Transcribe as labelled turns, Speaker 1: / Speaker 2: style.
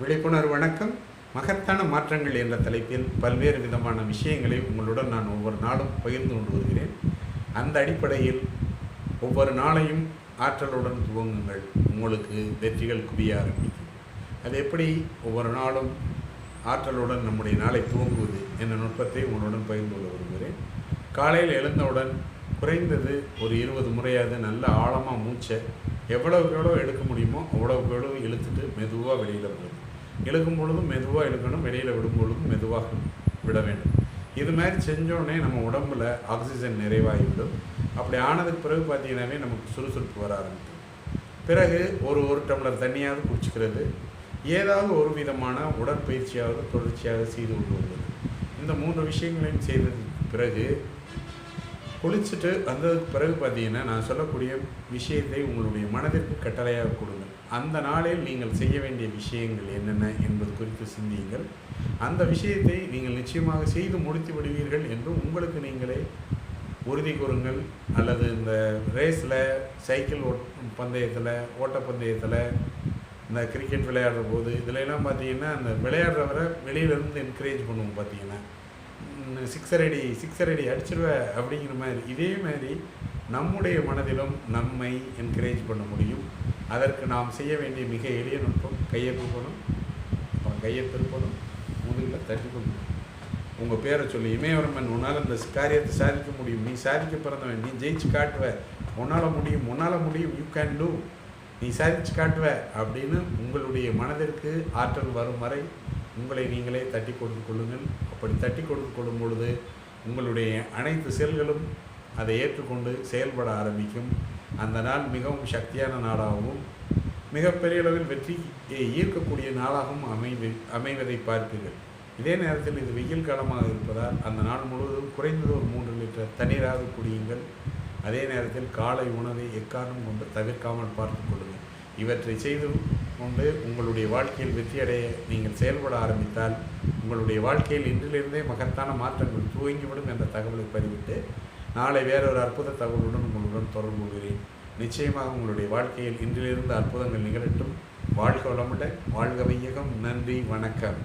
Speaker 1: விழிப்புணர்வு வணக்கம். மகத்தான மாற்றங்கள் என்ற தலைப்பில் பல்வேறு விதமான விஷயங்களை உங்களுடன் நான் ஒவ்வொரு நாளும் பகிர்ந்து கொண்டு வருகிறேன். அந்த அடிப்படையில் ஒவ்வொரு நாளையும் ஆற்றலுடன் துவங்குங்கள். உங்களுக்கு வெற்றிகள் குவிய ஆரம்பிக்கும். அது எப்படி ஒவ்வொரு நாளும் ஆற்றலுடன் நம்முடைய நாளை துவங்குவது என்ற நுட்பத்தை உங்களுடன் பகிர்ந்து கொள்ள விரும்புகிறேன். காலையில் எழுந்தவுடன் குறைந்தது ஒரு இருபது முறையாவது நல்ல ஆழமாக மூச்சை எவ்வளவுக்கு எவ்வளோ எடுக்க முடியுமோ அவ்வளவுக்கு எவ்வளோ இழுத்துட்டு மெதுவாக வெளியில் போகுது இழுக்கும் பொழுதும் மெதுவாக இழுக்கணும் வெளியில் விடும் பொழுதும் மெதுவாக விட வேண்டும். இது மாதிரி செஞ்சோடனே நம்ம உடம்பில் ஆக்சிஜன் நிறைவாகிவிடும். அப்படி ஆனதுக்கு பிறகு பார்த்தீங்கன்னாவே நமக்கு சுறுசுறுப்பு வர ஆரம்பிக்கும். பிறகு ஒரு ஒரு டம்ளர் தண்ணியாவது குடிச்சிக்கிறது. ஏதாவது ஒரு விதமான உடற்பயிற்சியாவது தொடர்ச்சியாக செய்து கொண்டு வருவது. இந்த மூன்று விஷயங்களையும் செய்ததுக்கு பிறகு குளிச்சுட்டு வந்ததுக்கு பிறகு பார்த்தீங்கன்னா நான் சொல்லக்கூடிய விஷயத்தை உங்களுடைய மனதிற்கு கட்டளையாக கொடுங்க. அந்த நாளில் நீங்கள் செய்ய வேண்டிய விஷயங்கள் என்னென்ன என்பது குறித்து சிந்தியுங்கள். அந்த விஷயத்தை நீங்கள் நிச்சயமாக செய்து முடித்து விடுவீர்கள் என்று உங்களுக்கு நீங்களே உறுதி கூறுங்கள். அல்லது இந்த ரேஸில் சைக்கிள் ஓட் பந்தயத்தில் ஓட்டப்பந்தயத்தில் இந்த கிரிக்கெட் விளையாடுற போது இதிலெல்லாம் பார்த்தீங்கன்னா அந்த விளையாடுறவரை வெளியிலேருந்து என்கரேஜ் பண்ணுவோம் பார்த்தீங்கன்னா. சிக்ஸர் அடி சிக்ஸர் அடி அடிச்சிருவ அப்படிங்கிற மாதிரி. இதே மாதிரி நம்முடைய மனதிலும் நம்மை என்கரேஜ் பண்ண முடியும். அதற்கு நாம் செய்ய வேண்டிய மிக எளிய நுட்பம் கையை தூக்கணும் அப்புறம் கையை திருப்பணும் முதுகில் தட்டி கொடுக்கணும் உங்கள் பேரை சொல்லி இமயவரமன் உன்னால் இந்த காரியத்தை சாதிக்க முடியும். நீ சாதிக்க பிறந்தவன் நீ ஜெயிச்சு காட்டுவ. உன்னால் முடியும் உன்னால் முடியும் யூ கேன் டூ நீ சாதிச்சு காட்டுவ அப்படின்னு உங்களுடைய மனதிற்கு ஆற்றல் வரும் வரை உங்களை நீங்களே தட்டி கொடுத்து கொள்ளுங்கள். அப்படி தட்டி கொடுத்து கொள்ளும் பொழுது உங்களுடைய அனைத்து செல்களும் அதை ஏற்றுக்கொண்டு செயல்பட ஆரம்பிக்கும். அந்த நாள் மிகவும் சக்தியான நாளாகவும் மிகப்பெரிய அளவில் வெற்றியை ஈர்க்கக்கூடிய நாளாகவும் அமைவை அமைவதை பார்ப்பீர்கள். இதே நேரத்தில் இது வெயில் காலமாக இருப்பதால் அந்த நாள் முழுவதும் குறைந்தது ஒரு மூன்று லிட்டர் தண்ணீராக குடியுங்கள். அதே நேரத்தில் காலை உணவை எக்காரணம் கொண்டு தவிர்க்காமல் பார்த்து கொள்ளுங்கள். இவற்றை செய்து கொண்டு உங்களுடைய வாழ்க்கையில் வெற்றியடைய நீங்கள் செயல்பட ஆரம்பித்தால் உங்களுடைய வாழ்க்கையில் இன்றிலிருந்தே மகத்தான மாற்றங்கள் துவங்கிவிடும் என்ற தகவலை பதிவிட்டு நாளை வேறொரு அற்புத தகவலுடன் உங்களுடன் தொடர்பு கொள்கிறேன். நிச்சயமாக உங்களுடைய வாழ்க்கையில் இன்றிலிருந்து அற்புதங்கள் நிகழட்டும். வாழ்க வளமுடன் வாழ்க வையகம். நன்றி வணக்கம்.